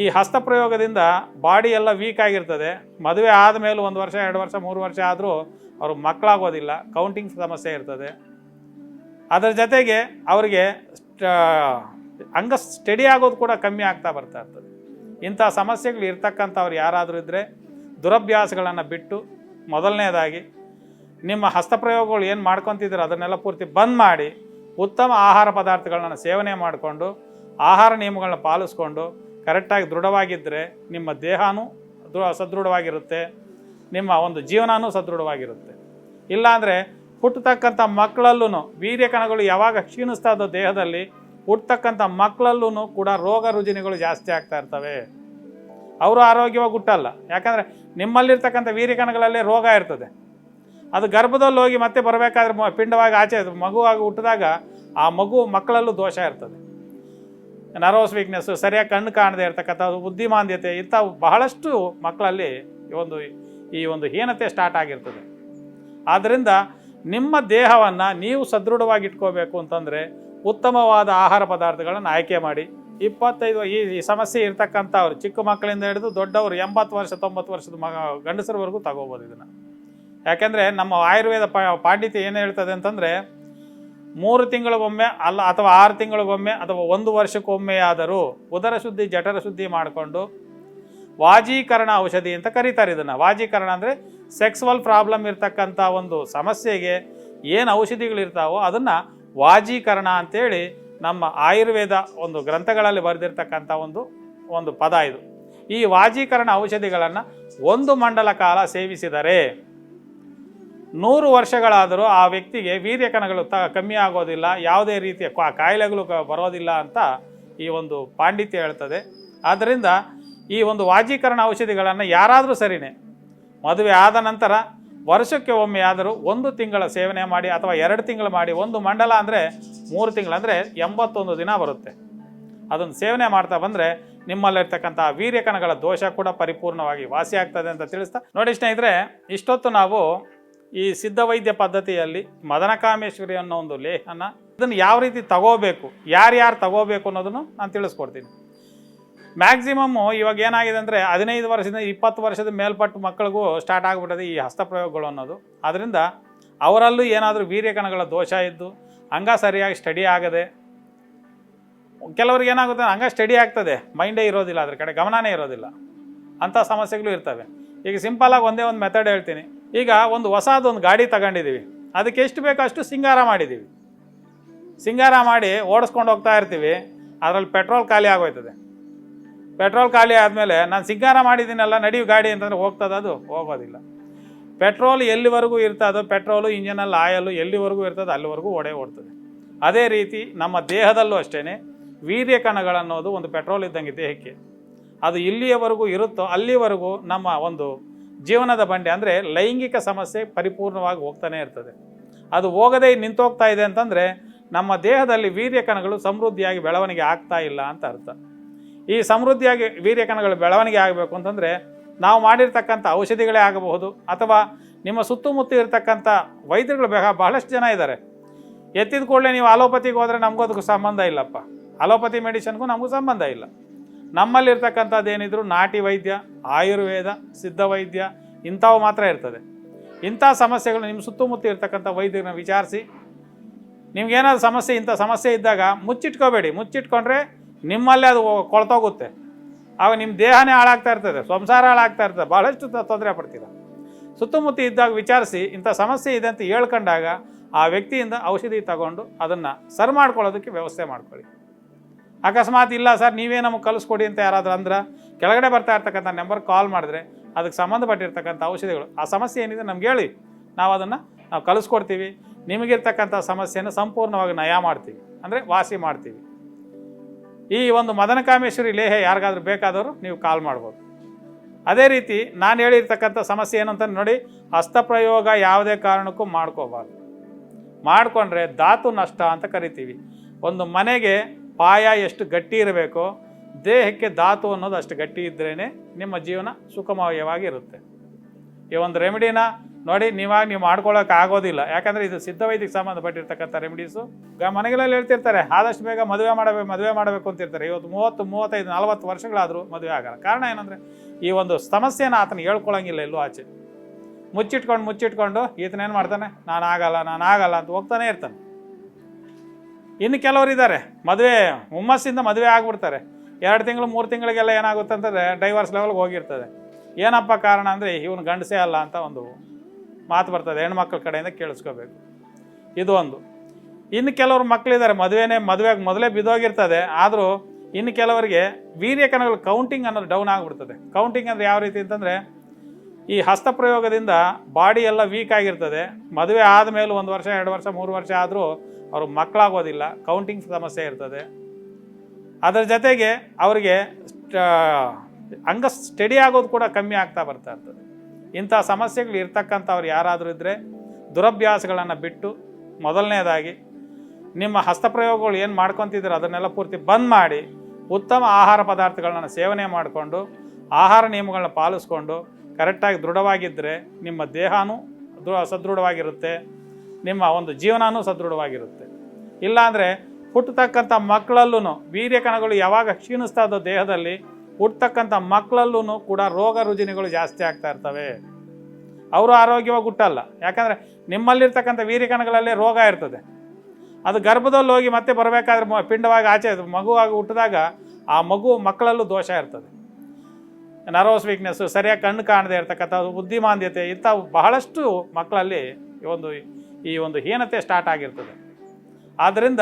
ಈ ಹಸ್ತಪ್ರಯೋಗದಿಂದ ಬಾಡಿ ಎಲ್ಲ ವೀಕ್ ಆಗಿರ್ತದೆ, ಮದುವೆ ಆದಮೇಲೆ ಒಂದು ವರ್ಷ, ಎರಡು ವರ್ಷ, ಮೂರು ವರ್ಷ ಆದರೂ ಅವರು ಮಕ್ಕಳಾಗೋದಿಲ್ಲ ಕೌಂಟಿಂಗ್ ಸಮಸ್ಯೆ ಇರ್ತದೆ. ಅದರ ಜೊತೆಗೆ ಅವರಿಗೆ ಅಂಗ ಸ್ಟಡಿ ಆಗೋದು ಕೂಡ ಕಮ್ಮಿ ಆಗ್ತಾ ಬರ್ತಾ ಇರ್ತದೆ. ಇಂಥ ಸಮಸ್ಯೆಗಳು ಇರ್ತಕ್ಕಂಥವ್ರು ಯಾರಾದರೂ ಇದ್ದರೆ ದುರಭ್ಯಾಸಗಳನ್ನು ಬಿಟ್ಟು ಮೊದಲನೇದಾಗಿ ನಿಮ್ಮ ಹಸ್ತಪ್ರಯೋಗಗಳು ಏನು ಮಾಡ್ಕೊತಿದ್ದೀರೋ ಅದನ್ನೆಲ್ಲ ಪೂರ್ತಿ ಬಂದ್ ಮಾಡಿ ಉತ್ತಮ ಆಹಾರ ಪದಾರ್ಥಗಳನ್ನು ಸೇವನೆ ಮಾಡಿಕೊಂಡು ಆಹಾರ ನಿಯಮಗಳನ್ನ ಪಾಲಿಸ್ಕೊಂಡು ಕರೆಕ್ಟಾಗಿ ದೃಢವಾಗಿದ್ದರೆ ನಿಮ್ಮ ದೇಹನೂ ದೃ ಸದೃಢವಾಗಿರುತ್ತೆ, ನಿಮ್ಮ ಒಂದು ಜೀವನನೂ ಸದೃಢವಾಗಿರುತ್ತೆ. ಇಲ್ಲಾಂದರೆ ಹುಟ್ಟತಕ್ಕಂಥ ಮಕ್ಕಳಲ್ಲೂ ವೀರ್ಯಕಣಗಳು ಯಾವಾಗ ಕ್ಷೀಣಿಸ್ತಾ ಇದ್ದೋ ದೇಹದಲ್ಲಿ ಹುಟ್ಟತಕ್ಕಂಥ ಮಕ್ಕಳಲ್ಲೂ ಕೂಡ ರೋಗ ರುಜಿನಗಳು ಜಾಸ್ತಿ ಆಗ್ತಾ ಇರ್ತವೆ. ಅವರು ಆರೋಗ್ಯವಾಗಿ ಹುಟ್ಟಲ್ಲ. ಯಾಕಂದರೆ ನಿಮ್ಮಲ್ಲಿರ್ತಕ್ಕಂಥ ವೀರಿಕಣಗಳಲ್ಲೇ ರೋಗ ಇರ್ತದೆ. ಅದು ಗರ್ಭದಲ್ಲಿ ಹೋಗಿ ಮತ್ತೆ ಬರಬೇಕಾದ್ರೆ ಪಿಂಡವಾಗಿ ಆಚೆ, ಮಗುವಾಗಿ ಹುಟ್ಟಿದಾಗ ಆ ಮಗು ಮಕ್ಕಳಲ್ಲೂ ದೋಷ ಇರ್ತದೆ. ನರ್ವಸ್ ವೀಕ್ನೆಸ್ಸು ಸರಿಯಾಗಿ ಕಣ್ಣು ಕಾಣದೇ ಇರ್ತಕ್ಕಂಥ ಬುದ್ಧಿಮಾಂದ್ಯತೆ ಇಂಥ ಬಹಳಷ್ಟು ಮಕ್ಕಳಲ್ಲಿ ಈ ಒಂದು ಈ ಒಂದು ಹೀನತೆ ಸ್ಟಾರ್ಟ್ ಆಗಿರ್ತದೆ. ಆದ್ದರಿಂದ ನಿಮ್ಮ ದೇಹವನ್ನು ನೀವು ಸದೃಢವಾಗಿ ಇಟ್ಕೋಬೇಕು ಅಂತಂದರೆ ಉತ್ತಮವಾದ ಆಹಾರ ಪದಾರ್ಥಗಳನ್ನು ಆಯ್ಕೆ ಮಾಡಿ. ಇಪ್ಪತ್ತೈದು ಈ ಸಮಸ್ಯೆ ಇರ್ತಕ್ಕಂಥವ್ರು, ಚಿಕ್ಕ ಮಕ್ಕಳಿಂದ ಹಿಡಿದು ದೊಡ್ಡವರು ಎಂಬತ್ತು ವರ್ಷ, ತೊಂಬತ್ತು ವರ್ಷದ ಮಗ, ಗಂಡಸರವರೆಗೂ ತಗೋಬೋದು ಇದನ್ನು. ಯಾಕೆಂದರೆ ನಮ್ಮ ಆಯುರ್ವೇದ ಪಾಂಡಿತ್ಯ ಏನು ಹೇಳ್ತದೆ ಅಂತಂದರೆ, ಮೂರು ತಿಂಗಳಿಗೊಮ್ಮೆ ಅಲ್ಲ, ಅಥವಾ ಆರು ತಿಂಗಳಿಗೊಮ್ಮೆ ಅಥವಾ ಒಂದು ವರ್ಷಕ್ಕೊಮ್ಮೆ ಆದರೂ ಉದರ ಶುದ್ಧಿ, ಜಠರ ಶುದ್ಧಿ ಮಾಡಿಕೊಂಡು ವಾಜೀಕರಣ ಔಷಧಿ ಅಂತ ಕರೀತಾರೆ ಇದನ್ನು. ವಾಜೀಕರಣ ಅಂದರೆ ಸೆಕ್ಸುವಲ್ ಪ್ರಾಬ್ಲಮ್ ಇರ್ತಕ್ಕಂಥ ಒಂದು ಸಮಸ್ಯೆಗೆ ಏನು ಔಷಧಿಗಳಿರ್ತಾವೋ ಅದನ್ನು ವಾಜೀಕರಣ ಅಂತೇಳಿ ನಮ್ಮ ಆಯುರ್ವೇದ ಒಂದು ಗ್ರಂಥಗಳಲ್ಲಿ ಬರೆದಿರ್ತಕ್ಕಂಥ ಒಂದು ಒಂದು ಪದ ಇದು. ಈ ವಾಜೀಕರಣ ಔಷಧಿಗಳನ್ನು ಒಂದು ಮಂಡಲ ಕಾಲ ಸೇವಿಸಿದರೆ ನೂರು ವರ್ಷಗಳಾದರೂ ಆ ವ್ಯಕ್ತಿಗೆ ವೀರ್ಯಕಣಗಳು ತ ಕಮ್ಮಿ ಆಗೋದಿಲ್ಲ, ಯಾವುದೇ ರೀತಿಯ ಕಾಯಿಲೆಗಳು ಬರೋದಿಲ್ಲ ಅಂತ ಈ ಒಂದು ಪಾಂಡಿತ್ಯ ಹೇಳ್ತದೆ. ಆದ್ದರಿಂದ ಈ ಒಂದು ವಾಜೀಕರಣ ಔಷಧಿಗಳನ್ನು ಯಾರಾದರೂ ಸರಿನೇ, ಮದುವೆ ಆದ ನಂತರ ವರ್ಷಕ್ಕೆ ಒಮ್ಮೆ ಆದರೂ ಒಂದು ತಿಂಗಳ ಸೇವನೆ ಮಾಡಿ ಅಥವಾ ಎರಡು ತಿಂಗಳು ಮಾಡಿ ಒಂದು ಮಂಡಲ ಅಂದರೆ ಮೂರು ತಿಂಗಳು ಅಂದರೆ ಎಂಬತ್ತೊಂದು ದಿನ ಬರುತ್ತೆ. ಅದನ್ನು ಸೇವನೆ ಮಾಡ್ತಾ ಬಂದರೆ ನಿಮ್ಮಲ್ಲಿರ್ತಕ್ಕಂಥ ವೀರ್ಯ ಕಣಗಳ ದೋಷ ಕೂಡ ಪರಿಪೂರ್ಣವಾಗಿ ವಾಸಿ ಆಗ್ತದೆ ಅಂತ ತಿಳಿಸ್ತಾ. ನೋಡಿ ಸ್ನೇಹಿತರೆ, ಇಷ್ಟೊತ್ತು ನಾವು ಈ ಸಿದ್ಧ ವೈದ್ಯ ಪದ್ಧತಿಯಲ್ಲಿ ಮದನಕಾಮೇಶ್ವರಿ ಅನ್ನೋ ಒಂದು ಲೇಹನ ಇದನ್ನು ಯಾವ ರೀತಿ ತಗೋಬೇಕು, ಯಾರ್ಯಾರು ತಗೋಬೇಕು ಅನ್ನೋದನ್ನು ನಾನು ತಿಳಿಸ್ಕೊಡ್ತೀನಿ. ಮ್ಯಾಕ್ಸಿಮಮ್ಮು ಇವಾಗ ಏನಾಗಿದೆ ಅಂದರೆ ಹದಿನೈದು ವರ್ಷದಿಂದ ಇಪ್ಪತ್ತು ವರ್ಷದ ಮೇಲ್ಪಟ್ಟು ಮಕ್ಕಳಿಗೂ ಸ್ಟಾರ್ಟ್ ಆಗಿಬಿಟ್ಟದೆ ಈ ಹಸ್ತಪ್ರಯೋಗಗಳು ಅನ್ನೋದು. ಅದರಿಂದ ಅವರಲ್ಲೂ ಏನಾದರೂ ವೀರ್ಯಕಣಗಳ ದೋಷ ಇದ್ದು ಅಂಗ ಸರಿಯಾಗಿ ಸ್ಟಡಿ ಆಗದೆ, ಕೆಲವ್ರಿಗೆ ಏನಾಗುತ್ತೆ ಹಂಗ ಸ್ಟಡಿ ಆಗ್ತದೆ. ಮೈಂಡೇ ಇರೋದಿಲ್ಲ ಅದ್ರ ಕಡೆ, ಗಮನನೇ ಇರೋದಿಲ್ಲ. ಅಂಥ ಸಮಸ್ಯೆಗಳು ಇರ್ತವೆ. ಈಗ ಸಿಂಪಲಾಗಿ ಒಂದೇ ಒಂದು ಮೆಥಡ್ ಹೇಳ್ತೀನಿ. ಈಗ ಒಂದು ಹೊಸದೊಂದು ಗಾಡಿ ತಗೊಂಡಿದ್ದೀವಿ ಅದಕ್ಕೆ ಎಷ್ಟು ಬೇಕೋ ಅಷ್ಟು ಸಿಂಗಾರ ಮಾಡಿದ್ದೀವಿ ಸಿಂಗಾರ ಮಾಡಿ ಓಡಿಸ್ಕೊಂಡು ಹೋಗ್ತಾ ಇರ್ತೀವಿ. ಅದರಲ್ಲಿ ಪೆಟ್ರೋಲ್ ಖಾಲಿ ಆಗೋಯ್ತದೆ. ಪೆಟ್ರೋಲ್ ಖಾಲಿ ಆದಮೇಲೆ ನಾನು ಸಿಂಗಾರ ಮಾಡಿದ್ದೀನಲ್ಲ, ನಡೆಯು ಗಾಡಿ ಅಂತಂದರೆ ಹೋಗ್ತದೆ ಅದು? ಹೋಗೋದಿಲ್ಲ. ಪೆಟ್ರೋಲ್ ಎಲ್ಲಿವರೆಗೂ ಇರ್ತದೋ, ಪೆಟ್ರೋಲು, ಇಂಜಿನಲ್ಲಿ ಆಯಲು ಎಲ್ಲಿವರೆಗೂ ಇರ್ತದೆ ಅಲ್ಲಿವರೆಗೂ ಓಡೇ ಓಡ್ತದೆ. ಅದೇ ರೀತಿ ನಮ್ಮ ದೇಹದಲ್ಲೂ ಅಷ್ಟೇ ವೀರ್ಯ ಕಣಗಳನ್ನೋದು ಒಂದು ಪೆಟ್ರೋಲ್ ಇದ್ದಂಗೆ ದೇಹಕ್ಕೆ. ಅದು ಇಲ್ಲಿಯವರೆಗೂ ಇರುತ್ತೋ, ಅಲ್ಲಿವರೆಗೂ ನಮ್ಮ ಒಂದು ಜೀವನದ ಬಂಡೆ ಅಂದರೆ ಲೈಂಗಿಕ ಸಮಸ್ಯೆ ಪರಿಪೂರ್ಣವಾಗಿ ಹೋಗ್ತಾನೆ ಇರ್ತದೆ. ಅದು ಹೋಗದೇ ನಿಂತೋಗ್ತಾ ಇದೆ ಅಂತಂದರೆ ನಮ್ಮ ದೇಹದಲ್ಲಿ ವೀರ್ಯ ಕಣಗಳು ಸಮೃದ್ಧಿಯಾಗಿ ಬೆಳವಣಿಗೆ ಆಗ್ತಾ ಇಲ್ಲ ಅಂತ ಅರ್ಥ. ಈ ಸಮೃದ್ಧಿಯಾಗಿ ವೀರ್ಯ ಕಣಗಳು ಬೆಳವಣಿಗೆ ಆಗಬೇಕು ಅಂತಂದರೆ ನಾವು ಮಾಡಿರ್ತಕ್ಕಂಥ ಔಷಧಿಗಳೇ ಆಗಬಹುದು ಅಥವಾ ನಿಮ್ಮ ಸುತ್ತಮುತ್ತ ಇರತಕ್ಕಂಥ ವೈದ್ಯರುಗಳು ಬೇಗ ಬಹಳಷ್ಟು ಜನ ಇದ್ದಾರೆ. ಎತ್ತಿದ ಕೂಡಲೇ ನೀವು ಅಲೋಪತಿಗೆ ಹೋದರೆ ನಮಗೂ ಅದಕ್ಕೂ ಸಂಬಂಧ ಇಲ್ಲಪ್ಪ. ಅಲೋಪತಿ ಮೆಡಿಷನ್ಗೂ ನಮಗೂ ಸಂಬಂಧ ಇಲ್ಲ. ನಮ್ಮಲ್ಲಿರ್ತಕ್ಕಂಥದ್ದು ಏನಿದ್ರು ನಾಟಿ ವೈದ್ಯ, ಆಯುರ್ವೇದ, ಸಿದ್ಧ ವೈದ್ಯ, ಇಂಥವು ಮಾತ್ರ ಇರ್ತದೆ. ಇಂಥ ಸಮಸ್ಯೆಗಳು ನಿಮ್ಮ ಸುತ್ತಮುತ್ತ ಇರ್ತಕ್ಕಂಥ ವೈದ್ಯರನ್ನ ವಿಚಾರಿಸಿ, ನಿಮ್ಗೇನಾದ್ರು ಸಮಸ್ಯೆ, ಇಂಥ ಸಮಸ್ಯೆ ಇದ್ದಾಗ ಮುಚ್ಚಿಟ್ಕೋಬೇಡಿ. ಮುಚ್ಚಿಟ್ಕೊಂಡ್ರೆ ನಿಮ್ಮಲ್ಲೇ ಅದು ಕೊಳ್ತೋಗುತ್ತೆ. ಆಗ ನಿಮ್ಮ ದೇಹನೇ ಹಾಳಾಗ್ತಾ ಇರ್ತದೆ, ಸಂಸಾರ ಹಾಳಾಗ್ತಾ ಇರ್ತದೆ ತ- ತೊಂದರೆ ಪಡ್ತೀರ? ಸುತ್ತಮುತ್ತ ಇದ್ದಾಗ ವಿಚಾರಿಸಿ, ಇಂಥ ಸಮಸ್ಯೆ ಇದೆ ಅಂತ ಹೇಳ್ಕೊಂಡಾಗ ಆ ವ್ಯಕ್ತಿಯಿಂದ ಔಷಧಿ ತಗೊಂಡು ಅದನ್ನು ಸರ್ ಮಾಡ್ಕೊಳ್ಳೋದಕ್ಕೆ ವ್ಯವಸ್ಥೆ ಮಾಡ್ಕೊಳ್ಳಿ. ಅಕಸ್ಮಾತ್ ಇಲ್ಲ ಸರ್, ನೀವೇ ನಮಗೆ ಕಲಿಸ್ಕೊಡಿ ಅಂತ ಯಾರಾದರೂ ಅಂದ್ರೆ, ಕೆಳಗಡೆ ಬರ್ತಾ ಇರ್ತಕ್ಕಂಥ ನಂಬರ್ ಕಾಲ್ ಮಾಡಿದ್ರೆ ಅದಕ್ಕೆ ಸಂಬಂಧಪಟ್ಟಿರ್ತಕ್ಕಂಥ ಔಷಧಿಗಳು, ಆ ಸಮಸ್ಯೆ ಏನಿದೆ ನಮ್ಗೆ ಹೇಳಿ. ನಾವು ಅದನ್ನು ನಾವು ಕಲಿಸ್ಕೊಡ್ತೀವಿ. ನಿಮಗಿರ್ತಕ್ಕಂಥ ಸಮಸ್ಯೆಯನ್ನು ಸಂಪೂರ್ಣವಾಗಿ ನಯ ಮಾಡ್ತೀವಿ. ಅಂದರೆ ವಾಸಿ ಮಾಡ್ತೀವಿ. ಈ ಒಂದು ಮದನಕಾಮೇಶ್ವರಿ ಲೇಹ ಯಾರಿಗಾದ್ರೂ ಬೇಕಾದವರು ನೀವು ಕಾಲ್ ಮಾಡ್ಬೋದು. ಅದೇ ರೀತಿ ನಾನು ಹೇಳಿರ್ತಕ್ಕಂಥ ಸಮಸ್ಯೆ ಏನು ನೋಡಿ ಹಸ್ತಪ್ರಯೋಗ ಯಾವುದೇ ಕಾರಣಕ್ಕೂ ಮಾಡ್ಕೋಬಾರ್ದು. ಮಾಡಿಕೊಂಡ್ರೆ ಧಾತು ನಷ್ಟ ಅಂತ ಕರಿತೀವಿ. ಒಂದು ಮನೆಗೆ ಪಾಯ ಎಷ್ಟು ಗಟ್ಟಿ ಇರಬೇಕೋ, ದೇಹಕ್ಕೆ ಧಾತು ಅನ್ನೋದು ಅಷ್ಟು ಗಟ್ಟಿ ಇದ್ರೇ ನಿಮ್ಮ ಜೀವನ ಸುಖಮಯವಾಗಿರುತ್ತೆ. ಈ ಒಂದು ರೆಮಿಡಿನ ನೋಡಿ, ನೀವಾಗ ನೀವು ಮಾಡ್ಕೊಳ್ಳೋಕೆ ಆಗೋದಿಲ್ಲ. ಯಾಕಂದರೆ ಇದು ಸಿದ್ಧವೈದ್ಯಕ್ಕೆ ಸಂಬಂಧಪಟ್ಟಿರ್ತಕ್ಕಂಥ ರೆಮಿಡೀಸು ಗ ಮನೆಗಳಲ್ಲಿ ಹೇಳ್ತಿರ್ತಾರೆ, ಆದಷ್ಟು ಬೇಗ ಮದುವೆ ಮಾಡಬೇಕು ಮದುವೆ ಮಾಡಬೇಕು ಅಂತಿರ್ತಾರೆ ಇವತ್ತು ಮೂವತ್ತು, ಮೂವತ್ತೈದು, ನಲವತ್ತು ವರ್ಷಗಳಾದರೂ ಮದುವೆ ಆಗಲ್ಲ. ಕಾರಣ ಏನಂದರೆ, ಈ ಒಂದು ಸಮಸ್ಯೆನ ಆತನ ಹೇಳ್ಕೊಳಂಗಿಲ್ಲ ಎಲ್ಲೂ ಆಚೆ. ಮುಚ್ಚಿಟ್ಕೊಂಡು ಮುಚ್ಚಿಟ್ಕೊಂಡು ಈತನೇನು ಮಾಡ್ತಾನೆ? ನಾನು ಆಗಲ್ಲ ನಾನು ಆಗಲ್ಲ ಅಂತ ಹೋಗ್ತಾನೆ ಇರ್ತಾನೆ. ಇನ್ನು ಕೆಲವರು ಇದ್ದಾರೆ, ಮದುವೆ, ಹುಮ್ಮಸ್ಸಿಂದ ಮದುವೆ ಆಗ್ಬಿಡ್ತಾರೆ. ಎರಡು ತಿಂಗಳು, ಮೂರು ತಿಂಗಳಿಗೆಲ್ಲ ಏನಾಗುತ್ತೆ ಅಂತಂದರೆ ಡೈವರ್ಸ್ ಲೆವೆಲ್ಗೆ ಹೋಗಿರ್ತದೆ. ಏನಪ್ಪ ಕಾರಣ ಅಂದರೆ, ಇವನು ಗಂಡಸೇ ಅಲ್ಲ ಅಂತ ಒಂದು ಮಾತು ಬರ್ತದೆ, ಹೆಣ್ಮಕ್ಳ ಕಡೆಯಿಂದ ಕೇಳಿಸ್ಕೋಬೇಕು. ಇದು ಒಂದು. ಇನ್ನು ಕೆಲವರು ಮಕ್ಕಳಿದ್ದಾರೆ ಮದುವೆನೇ ಮದುವೆಗೆ ಮೊದಲೇ ಬಿದ್ದೋಗಿರ್ತದೆ, ಆದರೂ ಇನ್ನು ಕೆಲವರಿಗೆ ವೀರ್ಯಕಣಗಳು ಕೌಂಟಿಂಗ್ ಅನ್ನೋದು ಡೌನ್ ಆಗಿಬಿಡ್ತದೆ. ಕೌಂಟಿಂಗ್ ಅಂದರೆ ಯಾವ ರೀತಿ ಅಂತಂದರೆ, ಈ ಹಸ್ತಪ್ರಯೋಗದಿಂದ ಬಾಡಿ ಎಲ್ಲ ವೀಕ್ ಆಗಿರ್ತದೆ, ಮದುವೆ ಆದಮೇಲೆ ಒಂದು ವರ್ಷ, ಎರಡು ವರ್ಷ, ಮೂರು ವರ್ಷ ಆದರೂ ಅವರು ಮಕ್ಕಳಾಗೋದಿಲ್ಲ ಕೌಂಟಿಂಗ್ ಸಮಸ್ಯೆ ಇರ್ತದೆ. ಅದರ ಜೊತೆಗೆ ಅವರಿಗೆ ಅಂಗ ಸ್ಟಡಿ ಆಗೋದು ಕೂಡ ಕಮ್ಮಿ ಆಗ್ತಾ ಬರ್ತಾ ಇರ್ತದೆ. ಇಂಥ ಸಮಸ್ಯೆಗಳು ಇರ್ತಕ್ಕಂಥವ್ರು ಯಾರಾದರೂ ಇದ್ದರೆ ದುರಭ್ಯಾಸಗಳನ್ನು ಬಿಟ್ಟು ಮೊದಲನೇದಾಗಿ ನಿಮ್ಮ ಹಸ್ತಪ್ರಯೋಗಗಳು ಏನು ಮಾಡ್ಕೊತಿದ್ದೀರೋ ಅದನ್ನೆಲ್ಲ ಪೂರ್ತಿ ಬಂದ್ ಮಾಡಿ ಉತ್ತಮ ಆಹಾರ ಪದಾರ್ಥಗಳನ್ನು ಸೇವನೆ ಮಾಡಿಕೊಂಡು ಆಹಾರ ನಿಯಮಗಳನ್ನ ಪಾಲಿಸ್ಕೊಂಡು ಕರೆಕ್ಟಾಗಿ ದೃಢವಾಗಿದ್ದರೆ ನಿಮ್ಮ ದೇಹನೂ ದೃ ಸದೃಢವಾಗಿರುತ್ತೆ, ನಿಮ್ಮ ಒಂದು ಜೀವನವೂ ಸದೃಢವಾಗಿರುತ್ತೆ. ಇಲ್ಲಾಂದರೆ ಹುಟ್ಟತಕ್ಕಂಥ ಮಕ್ಕಳಲ್ಲೂ ವೀರ್ಯಕಣಗಳು ಯಾವಾಗ ಕ್ಷೀಣಿಸ್ತಾ ಇದ್ದೋ ದೇಹದಲ್ಲಿ ಹುಟ್ಟತಕ್ಕಂಥ ಮಕ್ಕಳಲ್ಲೂ ಕೂಡ ರೋಗ ರುಜಿನಗಳು ಜಾಸ್ತಿ ಆಗ್ತಾ ಇರ್ತವೆ. ಅವರು ಆರೋಗ್ಯವಾಗಿ ಹುಟ್ಟಲ್ಲ. ಯಾಕಂದರೆ ನಿಮ್ಮಲ್ಲಿರ್ತಕ್ಕಂಥ ವೀರ್ಯಕಣಗಳಲ್ಲೇ ರೋಗ ಇರ್ತದೆ. ಅದು ಗರ್ಭದಲ್ಲಿ ಹೋಗಿ ಮತ್ತೆ ಬರಬೇಕಾದ್ರೆ ಮ- ಪಿಂಡವಾಗಿ ಆಚೆ, ಮಗುವಾಗಿ ಹುಟ್ಟಿದಾಗ ಆ ಮಗು ಮಕ್ಕಳಲ್ಲೂ ದೋಷ ಇರ್ತದೆ. ನರ್ವಸ್ ವೀಕ್ನೆಸ್ಸು ಸರಿಯಾಗಿ ಕಣ್ಣು ಕಾಣದೇ ಇರ್ತಕ್ಕಂಥ ಬುದ್ಧಿಮಾಂದ್ಯತೆ ಇಂಥ ಬಹಳಷ್ಟು ಮಕ್ಕಳಲ್ಲಿ ಒಂದು, ಈ ಒಂದು ಹೀನತೆ ಸ್ಟಾರ್ಟ್ ಆಗಿರ್ತದೆ. ಆದ್ದರಿಂದ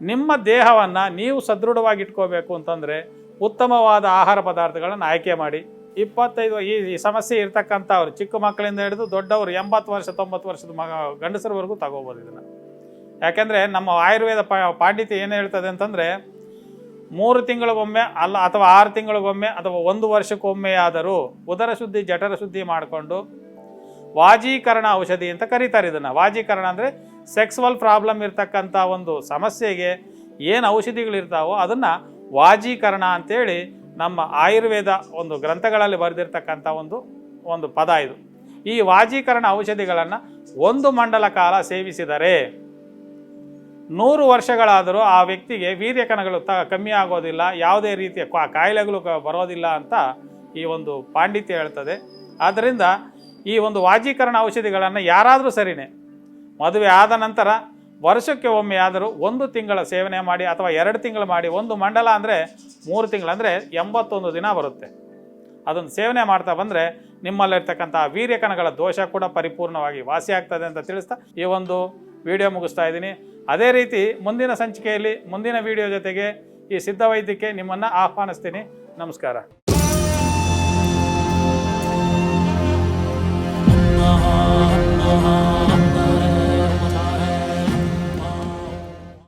ನಿಮ್ಮ ದೇಹವನ್ನು ನೀವು ಸದೃಢವಾಗಿ ಇಟ್ಕೋಬೇಕು ಅಂತಂದರೆ ಉತ್ತಮವಾದ ಆಹಾರ ಪದಾರ್ಥಗಳನ್ನು ಆಯ್ಕೆ ಮಾಡಿ. ಇಪ್ಪತ್ತೈದು ಈ ಈ ಸಮಸ್ಯೆ ಇರ್ತಕ್ಕಂಥವ್ರು, ಚಿಕ್ಕ ಮಕ್ಕಳಿಂದ ಹಿಡಿದು ದೊಡ್ಡವರು ಎಂಬತ್ತು ವರ್ಷ, ತೊಂಬತ್ತು ವರ್ಷದ ಮಗ, ಗಂಡಸರವರೆಗೂ ತಗೋಬೋದು ಇದನ್ನು. ಯಾಕೆಂದರೆ ನಮ್ಮ ಆಯುರ್ವೇದ ಪಾಂಡಿತ್ಯ ಏನು ಹೇಳ್ತದೆ ಅಂತಂದರೆ, ಮೂರು ತಿಂಗಳಿಗೊಮ್ಮೆ ಅಲ್ಲ, ಅಥವಾ ಆರು ತಿಂಗಳಿಗೊಮ್ಮೆ ಅಥವಾ ಒಂದು ವರ್ಷಕ್ಕೊಮ್ಮೆ ಆದರೂ ಉದರ ಶುದ್ಧಿ, ಜಠರ ಶುದ್ಧಿ ಮಾಡಿಕೊಂಡು ವಾಜೀಕರಣ ಔಷಧಿ ಅಂತ ಕರೀತಾರೆ ಇದನ್ನು. ವಾಜೀಕರಣ ಅಂದರೆ ಸೆಕ್ಸುವಲ್ ಪ್ರಾಬ್ಲಮ್ ಇರ್ತಕ್ಕಂಥ ಒಂದು ಸಮಸ್ಯೆಗೆ ಏನು ಔಷಧಿಗಳಿರ್ತಾವೋ ಅದನ್ನು ವಾಜೀಕರಣ ಅಂತೇಳಿ ನಮ್ಮ ಆಯುರ್ವೇದ ಒಂದು ಗ್ರಂಥಗಳಲ್ಲಿ ಬರೆದಿರ್ತಕ್ಕಂಥ ಒಂದು ಒಂದು ಪದ ಇದು. ಈ ವಾಜೀಕರಣ ಔಷಧಿಗಳನ್ನು ಒಂದು ಮಂಡಲ ಕಾಲ ಸೇವಿಸಿದರೆ ನೂರು ವರ್ಷಗಳಾದರೂ ಆ ವ್ಯಕ್ತಿಗೆ ವೀರ್ಯಕಣಗಳು ತ, ಕಮ್ಮಿ ಆಗೋದಿಲ್ಲ, ಯಾವುದೇ ರೀತಿಯ ಕಾಯಿಲೆಗಳು ಬರೋದಿಲ್ಲ ಅಂತ ಈ ಒಂದು ಪಾಂಡಿತ್ಯ ಹೇಳ್ತದೆ. ಆದ್ದರಿಂದ ಈ ಒಂದು ವಾಜೀಕರಣ ಔಷಧಿಗಳನ್ನು ಯಾರಾದರೂ ಸರಿನೇ, ಮದುವೆ ಆದ ನಂತರ ವರ್ಷಕ್ಕೆ ಒಮ್ಮೆ ಆದರೂ ಒಂದು ತಿಂಗಳ ಸೇವನೆ ಮಾಡಿ ಅಥವಾ ಎರಡು ತಿಂಗಳು ಮಾಡಿ ಒಂದು ಮಂಡಲ ಅಂದರೆ ಮೂರು ತಿಂಗಳು ಅಂದರೆ ಎಂಬತ್ತೊಂದು ದಿನ ಬರುತ್ತೆ. ಅದನ್ನು ಸೇವನೆ ಮಾಡ್ತಾ ಬಂದರೆ ನಿಮ್ಮಲ್ಲಿರ್ತಕ್ಕಂಥ ವೀರ್ಯಕಣಗಳ ದೋಷ ಕೂಡ ಪರಿಪೂರ್ಣವಾಗಿ ವಾಸಿ ಆಗ್ತದೆ ಅಂತ ತಿಳಿಸ್ತಾ ಈ ಒಂದು ವಿಡಿಯೋ ಮುಗಿಸ್ತಾ ಇದ್ದೀನಿ. ಅದೇ ರೀತಿ ಮುಂದಿನ ಸಂಚಿಕೆಯಲ್ಲಿ ಮುಂದಿನ ವಿಡಿಯೋ ಜೊತೆಗೆ ಈ ಸಿದ್ಧವೈದ್ಯಕ್ಕೆ ನಿಮ್ಮನ್ನು ಆಹ್ವಾನಿಸ್ತೀನಿ. ನಮಸ್ಕಾರ. ನಮಃ ನಮಃ.